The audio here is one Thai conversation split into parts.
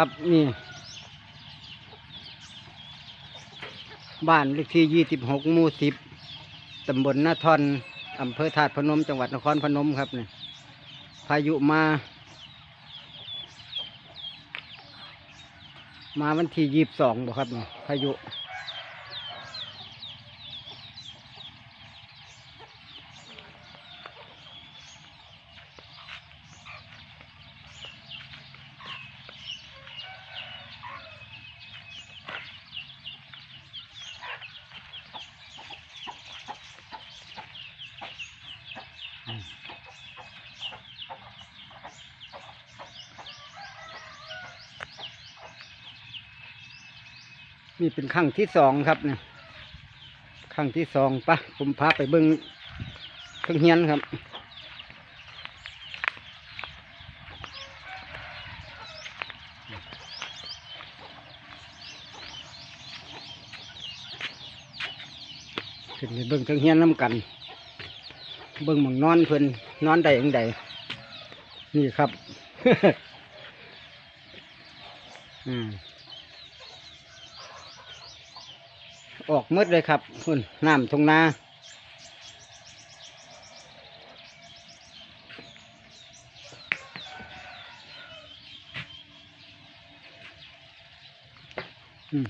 ครับนี่ บ้านเลขที่ยี่สิบหกหมู่สิบตำบลนาทอนอำเภอธาตุพนม จังหวัดนครพนมครับเนี่ยพายุมา มาวันที่ยี่สิบสองบ่ครับเนี่ยพายุ นี่เป็นครั้งที่สองครับเนี่ยครั้งที่สองปะผมพาไปเบิ้งเครื่องเฮียนครับขึ้นไปเบิ้งเครื่องเฮียนน้ำกัน เบิ้งมองนอนเพิ่อนนอนใดอย่างใดนี่ครับ อืม ออกมืดเลยครับคุณน้ำทงนา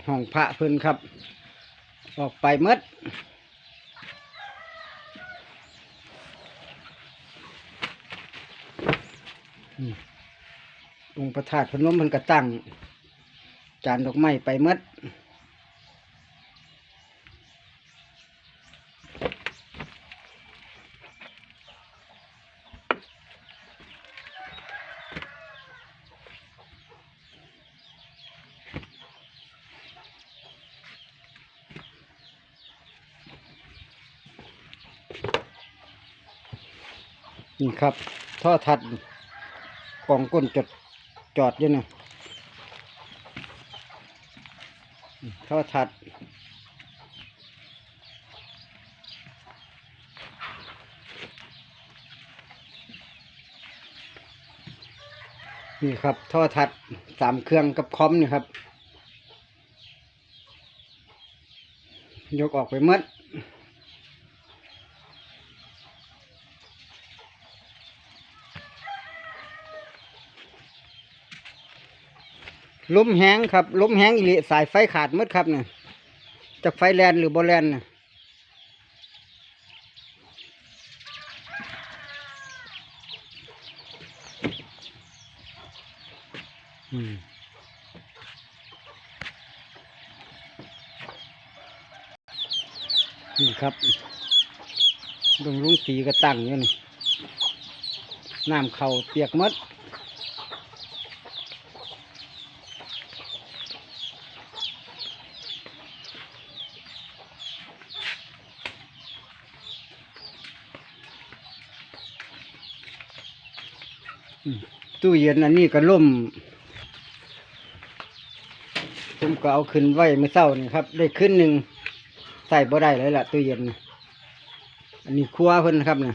ห้องพระเพิ่นครับ ออกไปมืดองค์พระธาตุพนมเพิ่นก็ตั้งจานดอกไม้ไปมืด นี่ครับท่อทัดกองก้นจดจอดอยู่นะท่อทัดนี่ครับท่อทัดสามเครื่องกับคอมนี่ครับ ยกออกไปหมด ลมแห้งครับลมแห้งอีหลีสายไฟขาดหมดครับเนี่ยจากไฟแลนหรือบ่แลนน่ะอืมนี่ครับลุงลุงสีก็ตั้งอยู่นี่น้ำเข่าเปียกมด ตู้เย็นอันนี้ก็ล่มผมก็เอาขึ้นไว้เมื่อเช้านี่ครับ ได้ขึ้นหนึ่งใส่บ่ได้เลยล่ะตู้เย็นนะอันนี้ครัวเพิ่นนะครับเนี่ย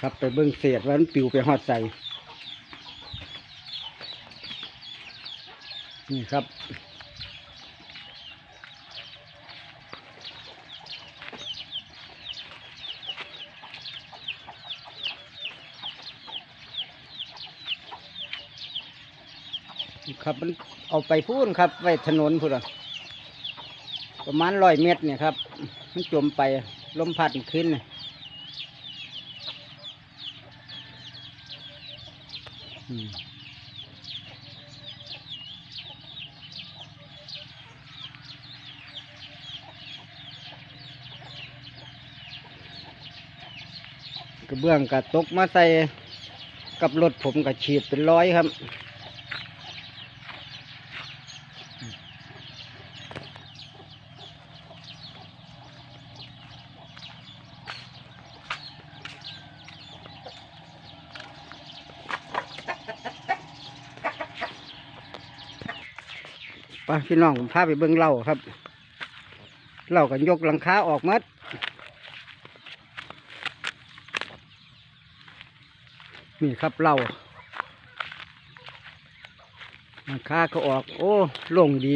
ครับไปเบิ้งเศษว่ามันปิวไปหอดใส่ นี่ครับ ครับมันเอาไปพูนครับ ไว้ถนนพูดอะประมาณร้อยเมตรเนี่ยครับ มันจมไปลมพัดขึ้นอืม กระเบื้องกระตกมาใส่กับรถผมกับฉีดเป็นร้อยครับ ไปพี่น้องผมพาไปเบิ้งเหล่าครับเหล่ากันยกหลังคาออกมัด นี่ครับเหล่าหลังคาก็ออก โอ้โล่งดี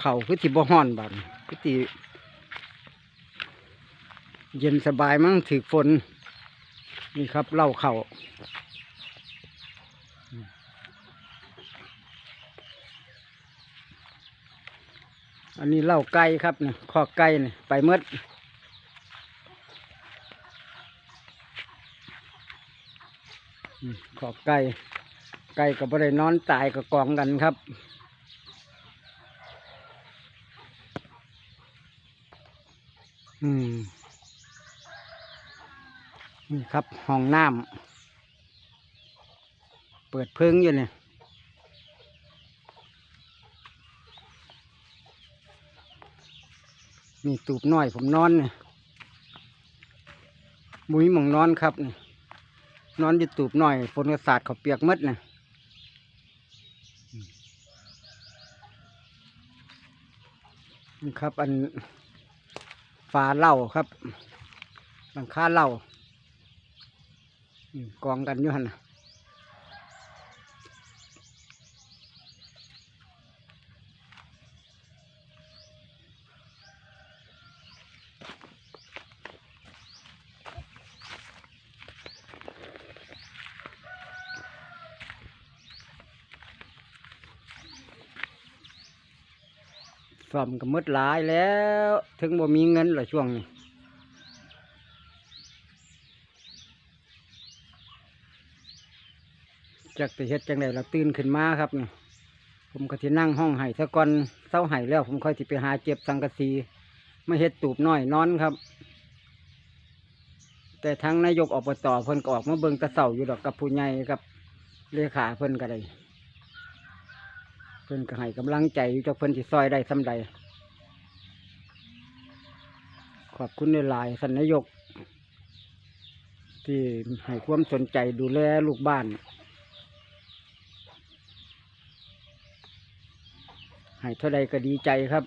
เข่าคือที่บ่ฮ้อนบัดนี้คือที่เย็นสบายมั้งถือฝนนี่ครับเล่าเข่าอันนี้เล้าไก่ครับเนี่ยขอไก่เนี่ยไปเมดอืมขอ กไก่ไก่ก็บ่ได้นอนตายก็กองกันครับ อืมนี่ครับห้องน้ำเปิดเพึ่งอยู่เนี่ยนี่ตูบน้อยผมนอนเนี่ยมุ้ยมองนอนครับนี่ นอนอยู่ตูบน้อยฝนกระสาดเขาเปียกหมดเนี่ยนี่ครับ อันฝาเหล้าครับหลังคาเหล้าอืมกองกันอยู่หันน่ะ ซ่อมก็หมดหลายแล้ว ถึงบ่มีเงินละช่วงนี้จากไปเฮ็ดจังไดเราตื่นขึ้นมาครับนี่ผมก็ที่นั่งห้องไห้ซะก่อนเศร้าไห้แล้ว ผมค่อยสิไปหาเจ็บสังกะสีไมาเฮ็ดตูบน้อยนอนครับ แต่ทั้งนายกอบตเพิ่นก็ออกมาเบิ่งตะเสาอยู่ดอกกับผู้ใหญ่กับเลขาเพิ่นก็ได้ พิ่นก็ให้กำลังใจอยู่จากเพิ่นสิซอยได้สำใดขอบคุณในหลายสันนายก ที่ให้ความสนใจดูแลลูกบ้าน ให้เท่าใดก็ดีใจครับ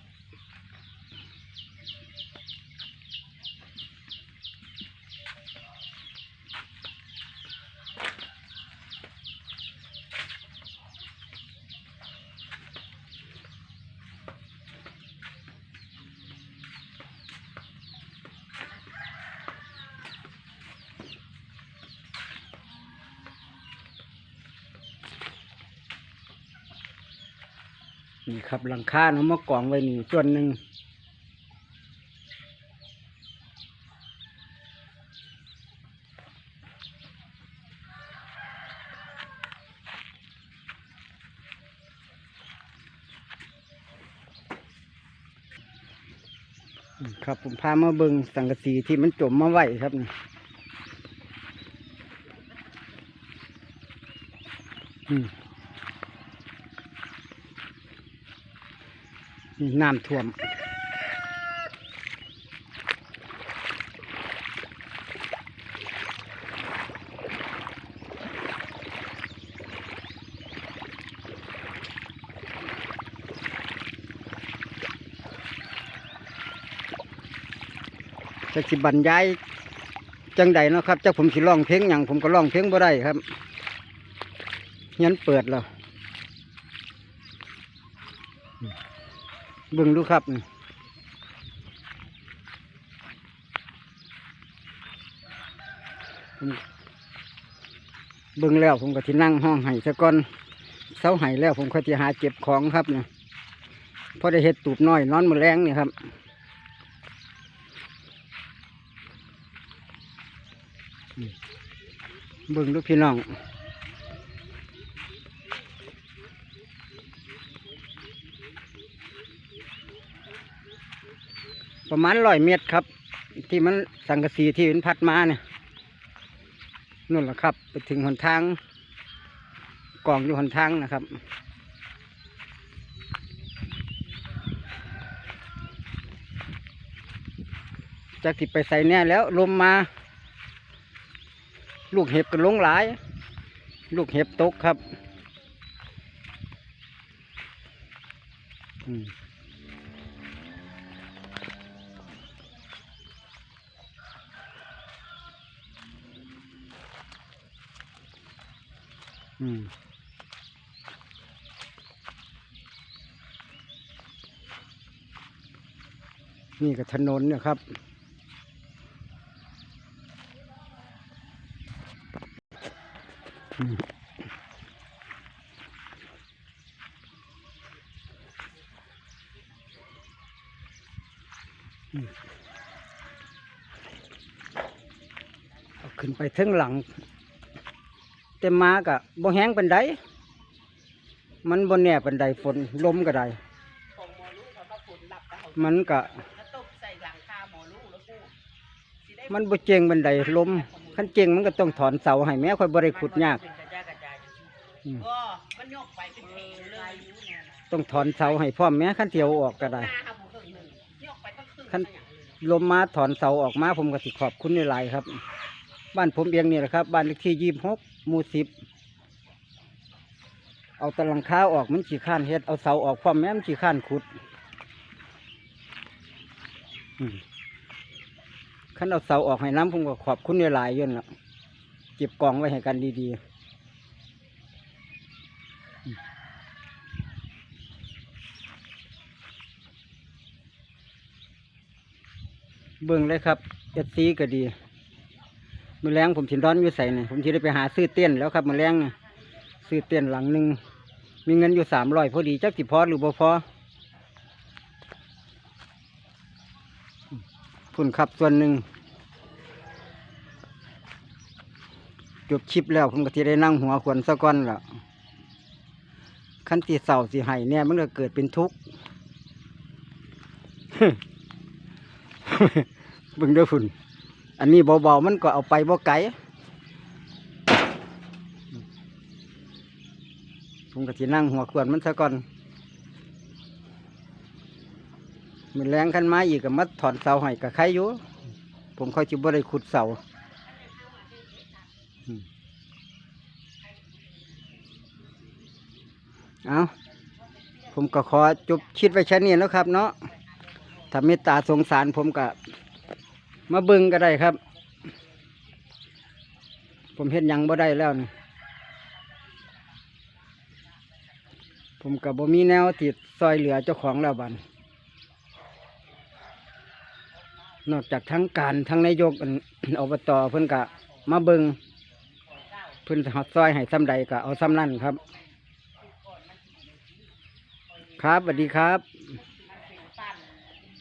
นี่ครับหลังคาเนาะมากองไว้นี่ส่วนหนึ่งครับผมพามาเบิงสังกะสีที่มันจมมาไหวครับนี่อืม นี่น้ำท่วม จะสิบรรยายจังใดเนาะครับเจ้าผมสิร้องเพลงอย่างผมก็ร้องเพลงบ่ได้ครับยันเปิดแล้ว บิ่งดูครับเบิ่งแล้วผมก็ที่นั่งห้องไห้ซะก่อนเสาไห้แล้วผมก็ที่หาเก็บของครับเนี่ยพอได้เห็ดตูบน้อยนอนมือแรงเนี่ยครับเบิ่งดูพี่น้อง ประมาณร้อยเมตรครับ ที่มันสังกะสีที่มันพัดมาเนี่ยนู่นแหละครับ ไปถึงหนทางกองอยู่หนทางนะครับ จากที่ไปใส่เนี่ยแล้วลมมา ลูกเห็บก็ลงหลาย ลูกเห็บตกครับ อืม อืมนี่ก็ถนนเนี่ยครับ ขึ้นไปถึงหลัง เต็มมากะบ่แห้งปันไดมันบ่แน่ปันไดฝนลมก็ได้ของหมอลูกเขาก็ฝนหลับแล้วเขามันก็แล้วตกใส่หลังคาหมอลูกแล้วกูสิได้มันบ่เจงบันไดลมคันเจงมันก็ต้องถอนเสาให้แม่ค่อยบ่ได้ขุดยาก เป็นกระจายกระจายจังซี่อืม ก็มันยกไปเป็นเพลเลยต้องถอนเสาให้พร้อมแม่คันเที่ยวออกก็ได้ หน้าครับผมครึ่งหนึ่งยกไปตั้งครึ่งขั้นก็อย่างเลยลมมาถอนเสาออกมาผมก็สิขอบคุณในหลายๆครับ บ้านผมเองนี่แหละครับ บ้านเลขที่ยี่หกห มูสิบเอาตะลังค้าออกมันขี้ข้านเฮ็ดเอาเสาออกพร้อมแม่มขี้ข้านขุดขั้นเอาเสาออกให้น้ำผมก็ขอบคุณในหลายๆย่นละเก็บกองไว้ให้กันดีๆเบิ่งเลยครับเอซีก็ดี มือแรงผมสินร้อนอยู่ใส่เนี่ยผมสิได้ไปหาซื้อเตี้ยนแล้วครับมือแรงนี่ซื้อเตี้ยนหลังหนึ่งมีเงินอยู่สามร้อยพอดีจักสิพอหรือบ่พอพุ่นครับส่วนหนึ่งจบชิปแล้วผมก็ที่ได้นั่งหัวขวนสะก้อนและขั้นที่เสาสิไห้เนี่ยมันก็เกิดเป็นทุกข์เบิ่งเด้อพุ่น อันนี้เบาๆมันก็เอาไปบ่ไกลผมก็สินั่งหัวขวดมันซะก่อนมีแรงขันไมาอีกก็มาถอนเสาให้กับใครอยู่ ผมค่อยจิบ่ได้ขุดเสาเอาผมก็ขอจบคิดไว้แค่นี้แล้วครับเนาะถ้าเมตตาสงสารผมก็ มาเบิ่งก็ได้ครับ ผมเห็นยังบ่ได้แล้วนี่ผมกับบ่มีแนวติดซอยเหลือเจ้าของแล้วบันนอกจากทั้งการทั้งนายกอั่อบตเพิ่นกะมาเบิงเพิ่นหอดซอยให้ซ้ำใดก็เอาซ้ำนั่นครับ ครับสวัสดีครับ